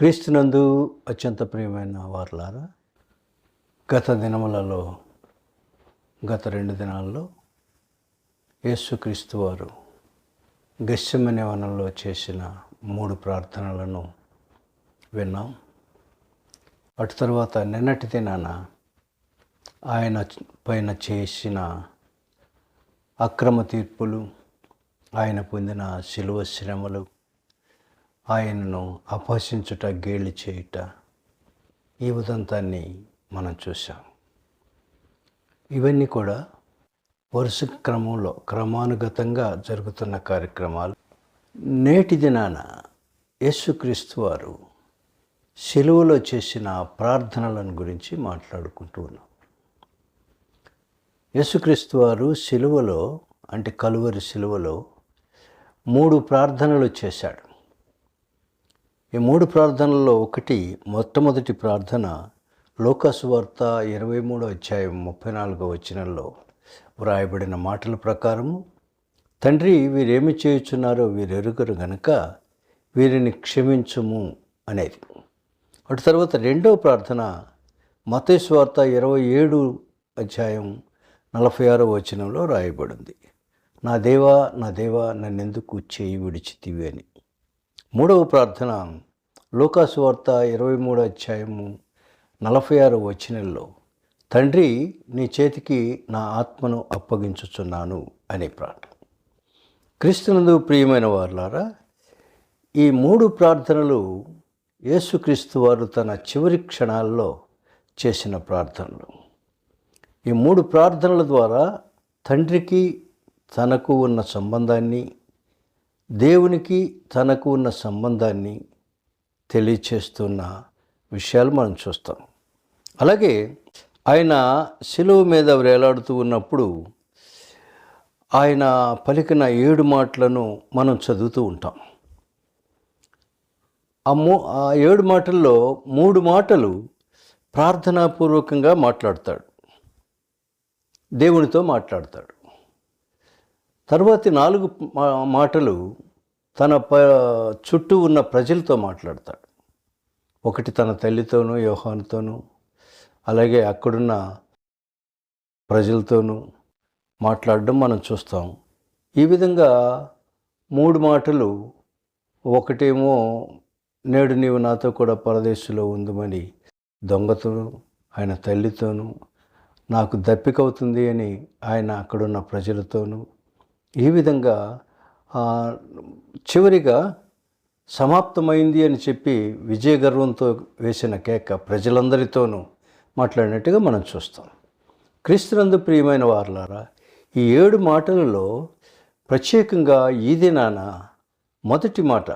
క్రీస్తునందు అత్యంత ప్రియమైన వారులారా గత దినములలో గత రెండు దినాల్లో యేసుక్రీస్తు వారు గశ్యమనే వనంలో చేసిన మూడు ప్రార్థనలను విన్నాం. అటు తర్వాత నిన్నటి దినాన ఆయన పైన చేసిన అక్రమ తీర్పులు ఆయన పొందిన శిలువ శ్రమలు ఆయనను అపహసించుట గేలి చేయుట. ఈ ఉదంతాన్ని మనం చూసాం ఇవన్నీ కూడా వరుస క్రమంలో క్రమానుగతంగా జరుగుతున్న కార్యక్రమాలు. నేటి దినాన యేసుక్రీస్తు వారు సెలువులో చేసిన ప్రార్థనలను గురించి మాట్లాడుకుంటూ ఉన్నాం. యేసుక్రీస్తు వారు సెలువలో అంటే కలువరి సెలువలో మూడు ప్రార్థనలు చేశాడు. ఈ మూడు ప్రార్థనల్లో ఒకటి మొట్టమొదటి ప్రార్థన లోకసు వార్త ఇరవై మూడో అధ్యాయం ముప్పై నాలుగో వచనంలో వ్రాయబడిన మాటల ప్రకారము తండ్రి వీరేమి చేయుచున్నారో వీరెరుగరు గనుక వీరిని క్షమించుము అనేది. అటు తర్వాత రెండవ ప్రార్థన మతేశ్వార్త ఇరవై ఏడు అధ్యాయం నలభై ఆరో వచనంలో రాయబడింది. నా దేవా నా దేవా నన్నెందుకు చేయి విడిచితివి అని. మూడవ ప్రార్థన లోకాసు వార్త ఇరవై మూడో అధ్యాయము నలభై ఆరు వచనంలో తండ్రి నీ చేతికి నా ఆత్మను అప్పగించుచున్నాను అనే ప్రార్థన. క్రీస్తునందు ప్రియమైన వారులారా ఈ మూడు ప్రార్థనలు యేసుక్రీస్తు వారు తన చివరి క్షణాల్లో చేసిన ప్రార్థనలు. ఈ మూడు ప్రార్థనల ద్వారా తండ్రికి తనకు ఉన్న సంబంధాన్ని దేవునికి తనకు ఉన్న సంబంధాన్ని తెలియచేస్తున్న విషయాలు మనం చూస్తాం. అలాగే ఆయన శిలువ మీద వేలాడుతూ ఉన్నప్పుడు ఆయన పలికిన ఏడు మాటలను మనం చదువుతూ ఉంటాం. ఆ మూ ఆ ఏడు మాటల్లో మూడు మాటలు ప్రార్థనాపూర్వకంగా మాట్లాడతాడు. దేవునితో మాట్లాడతాడు. తర్వాతి నాలుగు మా- మాటలు తన ప చుట్టూ ఉన్న ప్రజలతో మాట్లాడతాడు. ఒకటి తన తల్లితోనూ యోహాన్తోనూ అలాగే అక్కడున్న ప్రజలతోనూ మాట్లాడడం మనం చూస్తాం. ఈ విధంగా మూడు మాటలు ఒకటేమో నేడు నీవు నాతో కూడా పరదేశంలో ఉందమని దొంగతోనూ ఆయన తల్లితోనూ నాకు దప్పికవుతుంది అని ఆయన అక్కడున్న ప్రజలతోనూ ఈ విధంగా చివరిగా సమాప్తమైంది అని చెప్పి విజయ గర్వంతో వేసిన కేక ప్రజలందరితోనూ మాట్లాడినట్టుగా మనం చూస్తాం. క్రీస్తునందు ప్రియమైన వారులారా ఈ ఏడు మాటలలో ప్రత్యేకంగా ఈ దినాన మొదటి మాట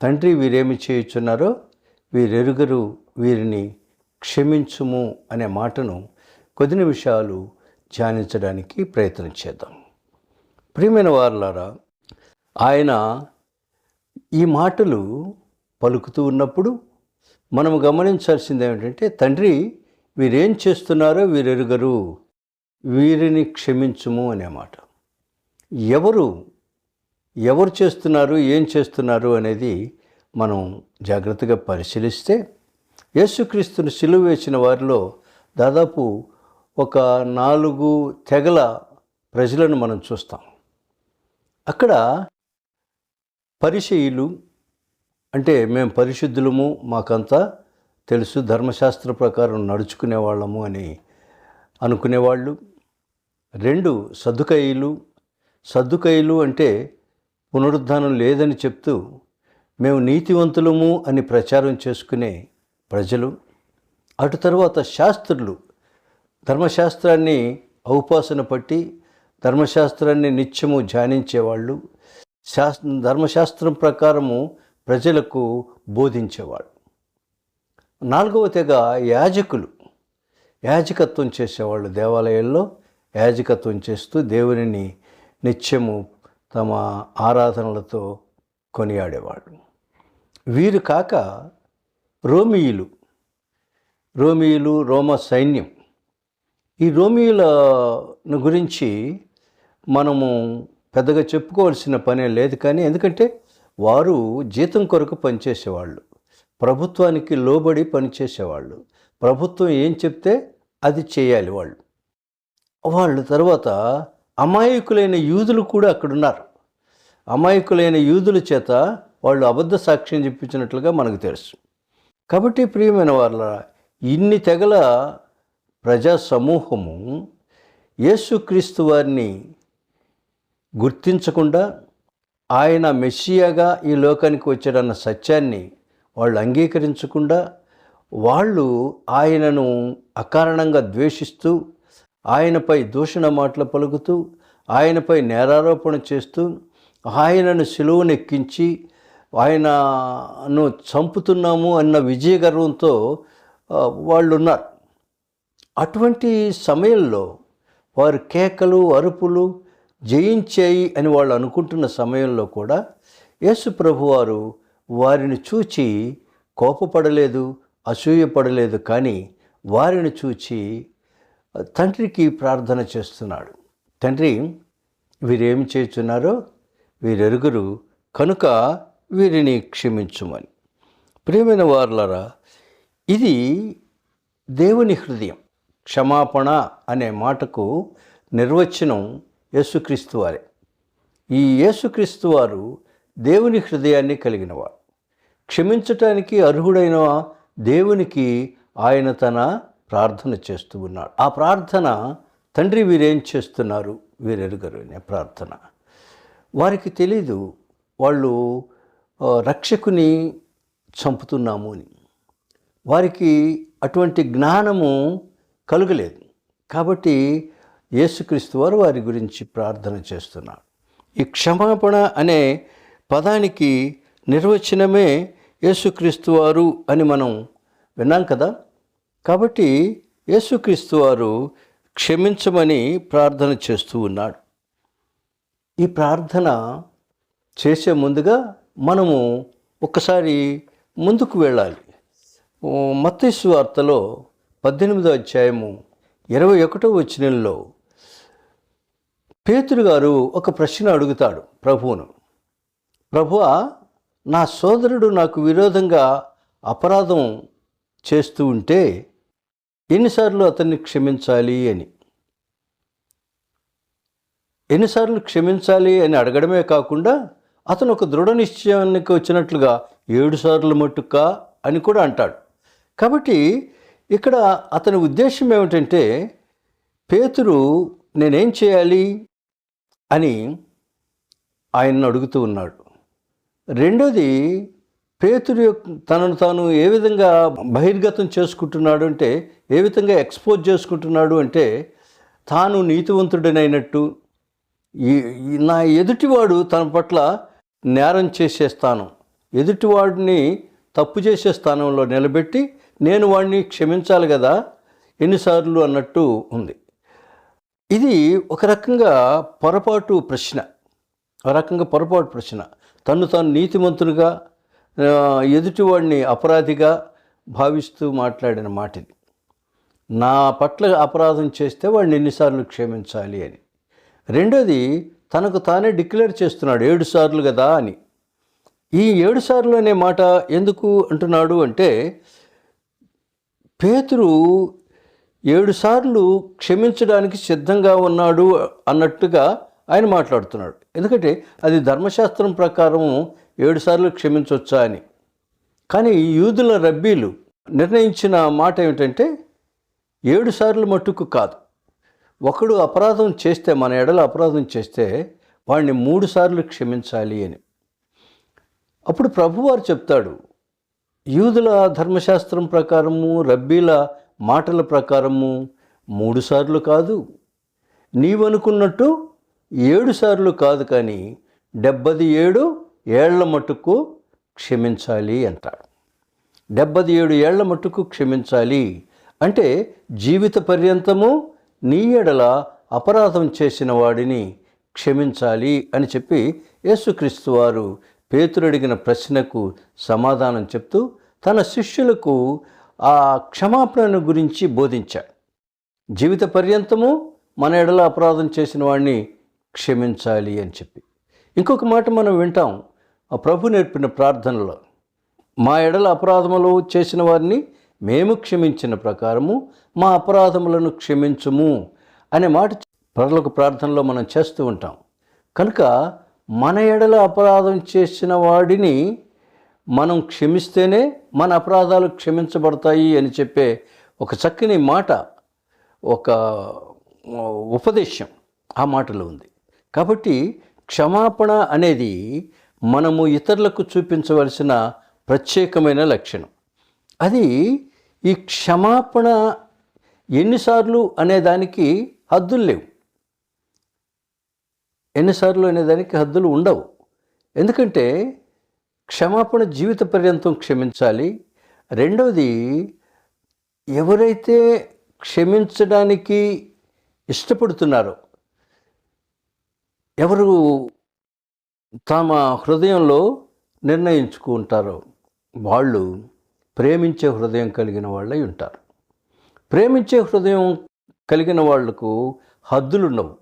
తండ్రి వీరేమి చేయుచున్నారో వీరెరుగరు వీరిని క్షమించుము అనే మాటను కొద్ది నిమిషాలు ధ్యానించడానికి ప్రయత్నం చేద్దాం. ప్రియమైన వారులారా ఆయన ఈ మాటలు పలుకుతూ ఉన్నప్పుడు మనం గమనించాల్సింది ఏమిటంటే తండ్రి వీరేం చేస్తున్నారో వీరెరుగరు వీరిని క్షమించుము అనే మాట. ఎవరు ఎవరు చేస్తున్నారు ఏం చేస్తున్నారు అనేది మనం జాగ్రత్తగా పరిశీలిస్తే యేసుక్రీస్తుని సిలువ వేసిన వారిలో దాదాపు ఒక నాలుగు తెగల ప్రజలను మనం చూస్తాం. అక్కడ పరిచయులు అంటే మేము పరిశుద్ధులము మాకంతా తెలుసు ధర్మశాస్త్ర ప్రకారం నడుచుకునే వాళ్ళము అని అనుకునేవాళ్ళు. రెండు సద్దుకయ్యలు సద్దుకయ్యలు అంటే పునరుద్ధానం లేదని చెప్తూ మేము నీతివంతులము అని ప్రచారం చేసుకునే ప్రజలు. అటు తర్వాత శాస్త్రులు ధర్మశాస్త్రాన్ని ఔపాసన పట్టి ధర్మశాస్త్రాన్ని నిత్యము ధ్యానించేవాళ్ళు. శాస్ ధర్మశాస్త్రం ప్రకారము ప్రజలకు బోధించేవాళ్ళు. నాలుగవ తెగ యాజకులు. యాజకత్వం చేసేవాళ్ళు దేవాలయాల్లో. యాజకత్వం చేస్తూ దేవునిని నిత్యము తమ ఆరాధనలతో కొనియాడేవాళ్ళు. వీరు కాక రోమియులు. రోమియులు రోమ సైన్యం. ఈ రోమియులను గురించి మనము పెద్దగా చెప్పుకోవాల్సిన పనే లేదు కానీ ఎందుకంటే వారు జీతం కొరకు పనిచేసేవాళ్ళు. ప్రభుత్వానికి లోబడి పనిచేసేవాళ్ళు. ప్రభుత్వం ఏం చెప్తే అది చేయాలి వాళ్ళు. వాళ్ళు తర్వాత అమాయకులైన యూదులు కూడా అక్కడ ఉన్నారు అమాయకులైన యూదుల చేత వాళ్ళు అబద్ధ సాక్ష్యం చెప్పించినట్లుగా మనకు తెలుసు. కాబట్టి ప్రియమైన వాళ్ళ ఇన్ని తెగల ప్రజా సమూహము యేసుక్రీస్తు వారిని గుర్తించకుండా ఆయన మెస్సియాగా ఈ లోకానికి వచ్చాడన్న సత్యాన్ని వాళ్ళు అంగీకరించకుండా వాళ్ళు ఆయనను అకారణంగా ద్వేషిస్తూ ఆయనపై దూషణ మాటలు పలుకుతూ ఆయనపై నేరారోపణ చేస్తూ ఆయనను సిలువనెక్కించి ఆయనను చంపుతున్నాము అన్న విజయ గర్వంతో వాళ్ళు ఉన్నారు అటువంటి సమయంలో వారు కేకలు అరుపులు జయించాయి అని వాళ్ళు అనుకుంటున్న సమయంలో కూడా యేసు ప్రభువారు వారిని చూచి కోపపడలేదు అసూయపడలేదు కానీ వారిని చూచి తండ్రికి ప్రార్థన చేస్తున్నాడు. తండ్రి వీరేం చేస్తున్నారో వీరెరుగురు కనుక వీరిని క్షమించుమని. ప్రియమైన వార్లరా ఇది దేవుని హృదయం. క్షమాపణ అనే మాటకు నిర్వచనం యేసుక్రీస్తు వారే. ఈ యేసుక్రీస్తు వారు దేవుని హృదయాన్ని కలిగినవారు. క్షమించటానికి అర్హుడైన దేవునికి ఆయన తన ప్రార్థన చేస్తూ ఉన్నాడు. ఆ ప్రార్థన తండ్రి వీరేం చేస్తున్నారు? వీరెరుగరు అనే ప్రార్థన. వారికి తెలీదు వాళ్ళు రక్షకుని చంపుతున్నాము అని. వారికి అటువంటి జ్ఞానము కలుగలేదు. కాబట్టి యేసుక్రీస్తు వారు వారి గురించి ప్రార్థన చేస్తున్నారు. ఈ క్షమాపణ అనే పదానికి నిర్వచనమే యేసుక్రీస్తు వారు అని మనం విన్నాం కదా. కాబట్టి యేసుక్రీస్తు వారు క్షమించమని ప్రార్థన చేస్తూ ఉన్నాడు. ఈ ప్రార్థన చేసే ముందుగా మనము ఒకసారి ముందుకు వెళ్ళాలి. ఓ వార్తలో పద్దెనిమిదో అధ్యాయము ఇరవై ఒకటో వచనంలో పేతురు గారు ఒక ప్రశ్న అడుగుతాడు ప్రభువును. ప్రభువా నా సోదరుడు నాకు విరోధంగా అపరాధం చేస్తూ ఉంటే ఎన్నిసార్లు అతన్ని క్షమించాలి అని? ఎన్నిసార్లు క్షమించాలి అని అడగడమే కాకుండా అతను ఒక దృఢ నిశ్చయానికి వచ్చినట్లుగా ఏడు సార్లు అని కూడా అంటాడు. కాబట్టి ఇక్కడ అతని ఉద్దేశం ఏమిటంటే పేతురు నేనేం చేయాలి? అని ఆయన్ను అడుగుతూ ఉన్నాడు. రెండోది పేతుడు యొక్క తనను తాను ఏ విధంగా బహిర్గతం చేసుకుంటున్నాడు అంటే ఏ విధంగా ఎక్స్పోజ్ చేసుకుంటున్నాడు అంటే తాను నీతివంతుడనైనట్టు ఈ- నా ఎదుటివాడు తన పట్ల నేరం చేసేస్తాను ఎదుటివాడిని తప్పు చేసే స్థానంలో నిలబెట్టి నేను వాడిని క్షమించాలి కదా ఎన్నిసార్లు అన్నట్టు ఉంది. ఇది ఒక రకంగా పొరపాటు ప్రశ్న. ఒక రకంగా పొరపాటు ప్రశ్న. తను తాను నీతిమంతునిగా ఎదుటివాడిని అపరాధిగా భావిస్తూ మాట్లాడిన మాట ఇది నా పట్ల అపరాధం చేస్తే వాడిని ఎన్నిసార్లు క్షమించాలి అని. రెండోది తనకు తానే డిక్లేర్ చేస్తున్నాడు ఏడు సార్లు కదా అని. ఈ ఏడు సార్లు అనే మాట ఎందుకు అంటున్నాడు అంటే పేతురు ఏడుసార్లు క్షమించడానికి సిద్ధంగా ఉన్నాడు అన్నట్టుగా ఆయన మాట్లాడుతున్నాడు. ఎందుకంటే అది ధర్మశాస్త్రం ప్రకారం ఏడు సార్లు క్షమించవచ్చా అని. కానీ యూదుల రబ్బీలు నిర్ణయించిన మాట ఏమిటంటే ఏడు సార్లు మట్టుకు కాదు. ఒకడు అపరాధం చేస్తే మన ఎడల అపరాధం చేస్తే వాడిని మూడు సార్లు క్షమించాలి అని. అప్పుడు ప్రభువారు చెప్తాడు యూదుల ధర్మశాస్త్రం ప్రకారము రబ్బీల మాటల ప్రకారము మూడు సార్లు కాదు. నీవనుకున్నట్టు ఏడు సార్లు కాదు కానీ డెబ్బది ఏడు ఏళ్ళ మట్టుకు క్షమించాలి అంటాడు. డెబ్బది ఏడు ఏళ్ళ మట్టుకు క్షమించాలి అంటే జీవిత పర్యంతము నీ ఎడల అపరాధం చేసిన వాడిని క్షమించాలి అని చెప్పి యేసుక్రీస్తు వారు పేతురడిగిన ప్రశ్నకు సమాధానం చెప్తూ తన శిష్యులకు ఆ క్షమాపణను గురించి బోధించాడు. జీవిత పర్యంతము మన ఎడల అపరాధం చేసిన వాడిని క్షమించాలి అని చెప్పి. ఇంకొక మాట మనం వింటాం. ఆ ప్రభు నేర్పిన ప్రార్థనలో మా ఎడల అపరాధములు చేసిన వారిని మేము క్షమించిన ప్రకారము మా అపరాధములను క్షమించుము అనే మాట ప్రజలకు ప్రార్థనలో మనం చేస్తూ ఉంటాం. కనుక మన ఎడల అపరాధం చేసిన వాడిని మనం క్షమిస్తేనే మన అపరాధాలు క్షమించబడతాయి అని చెప్పే ఒక చక్కని మాట ఒక ఉపదేశం ఆ మాటలో ఉంది. కాబట్టి క్షమాపణ అనేది మనము ఇతరులకు చూపించవలసిన ప్రత్యేకమైన లక్షణం. అది ఈ క్షమాపణ ఎన్నిసార్లు అనేదానికి హద్దులు లేవు. ఎన్నిసార్లు అనేదానికి హద్దులు ఉండవు. ఎందుకంటే క్షమాపణ జీవిత పర్యంతం క్షమించాలి. రెండవది ఎవరైతే క్షమించడానికి ఇష్టపడుతున్నారో ఎవరు తమ హృదయంలో నిర్ణయించుకుంటారో వాళ్ళు ప్రేమించే హృదయం కలిగిన వాళ్ళై ఉంటారు. ప్రేమించే హృదయం కలిగిన వాళ్ళకు హద్దులుండవు.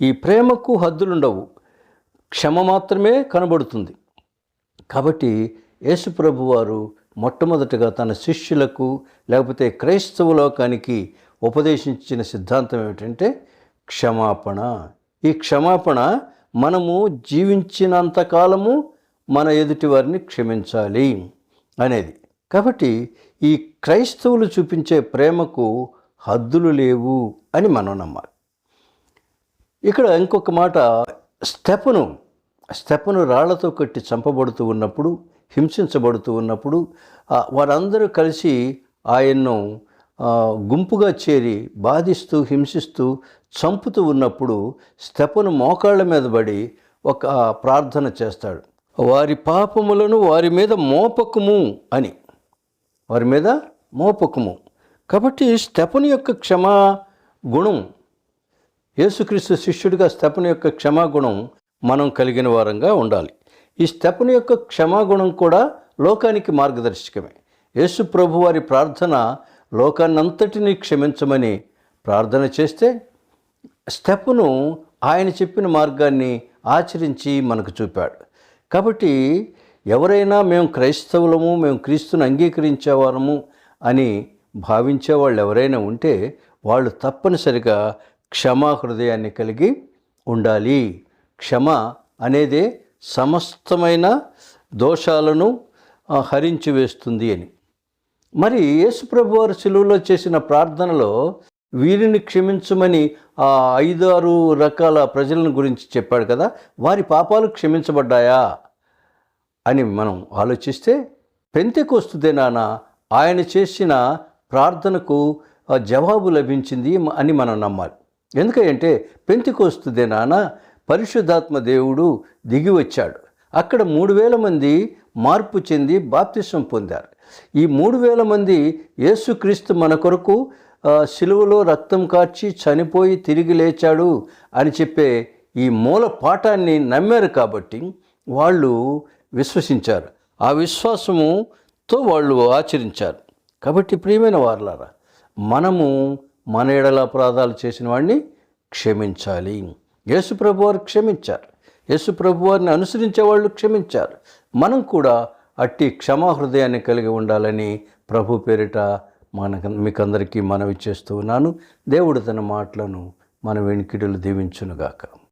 ఈ ప్రేమకు హద్దులుండవు. క్షమ మాత్రమే కనబడుతుంది. కాబట్టి యేసుప్రభు వారు మొట్టమొదటగా తన శిష్యులకు లేకపోతే క్రైస్తవ లోకానికి ఉపదేశించిన సిద్ధాంతం ఏమిటంటే క్షమాపణ. ఈ క్షమాపణ మనము జీవించినంత కాలము మన ఎదుటి వారిని క్షమించాలి అనేది. కాబట్టి ఈ క్రైస్తవులు చూపించే ప్రేమకు హద్దులు లేవు అని మనం నమ్మాలి. ఇక్కడ ఇంకొక మాట స్టెపను స్టెపను రాళ్ళతో కట్టి చంపబడుతూ ఉన్నప్పుడు హింసించబడుతూ ఉన్నప్పుడు వారందరూ కలిసి ఆయన్ను గుంపుగా చేరి బాధిస్తూ హింసిస్తూ చంపుతూ ఉన్నప్పుడు స్టెపను మోకాళ్ళ మీద పడి ఒక ప్రార్థన చేస్తాడు. వారి పాపములను వారి మీద మోపకము అని. వారి మీద మోపకము. కాబట్టి స్టెపను యొక్క క్షమా గుణం యేసుక్రీస్తు శిష్యుడిగా స్తెపను యొక్క క్షమాగుణం మనం కలిగిన వారంగా ఉండాలి. ఈ స్తెపను యొక్క క్షమాగుణం కూడా లోకానికి మార్గదర్శకమే. యేసు ప్రభు వారి ప్రార్థన లోకాన్నంతటినీ క్షమించమని ప్రార్థన చేస్తే స్టెప్ను ఆయన చెప్పిన మార్గాన్ని ఆచరించి మనకు చూపాడు. కాబట్టి ఎవరైనా మేము క్రైస్తవులము మేము క్రీస్తుని అంగీకరించేవారము అని భావించే వాళ్ళు ఎవరైనా ఉంటే వాళ్ళు తప్పనిసరిగా క్షమా హృదయాన్ని కలిగి ఉండాలి. క్షమ అనేదే సమస్తమైన దోషాలను హరించి వేస్తుంది అని. మరి యేసుప్రభు వారు సెలువులో చేసిన ప్రార్థనలో వీరిని క్షమించమని ఆ ఐదు ఆరు రకాల ప్రజలను గురించి చెప్పాడు కదా వారి పాపాలు క్షమించబడ్డాయా అని మనం ఆలోచిస్తే పెంతెకొస్తుదే నాన్న ఆయన చేసిన ప్రార్థనకు జవాబు లభించింది అని మనం నమ్మాలి. ఎందుకంటే పెంతెకొస్తుదే నాన్న పరిశుద్ధాత్మ దేవుడు దిగి వచ్చాడు. అక్కడ మూడు వేల మంది మార్పు చెంది బాప్తిసం పొందారు. ఈ మూడు వేల మంది యేసుక్రీస్తు మన కొరకు సిలువలో శిలువలో రక్తం కార్చి చనిపోయి తిరిగి లేచాడు అని చెప్పే ఈ మూల పాఠాన్ని నమ్మారు కాబట్టి వాళ్ళు విశ్వసించారు. ఆ విశ్వాసముతో వాళ్ళు ఆచరించారు. కాబట్టి ప్రియమైన వారలారా మనము మన ఎడల అపరాధాలు చేసిన వాడిని క్షమించాలి. యేసుప్రభు వారు క్షమించారు. యేసుప్రభు వారిని అనుసరించే వాళ్ళు క్షమించారు. మనం కూడా అట్టి క్షమా హృదయాన్ని కలిగి ఉండాలని ప్రభు పేరిట మన మీకందరికీ మనవి చేస్తూ ఉన్నాను. దేవుడు తన మాటలను మన వెనుకిడులు దీవించునుగాక.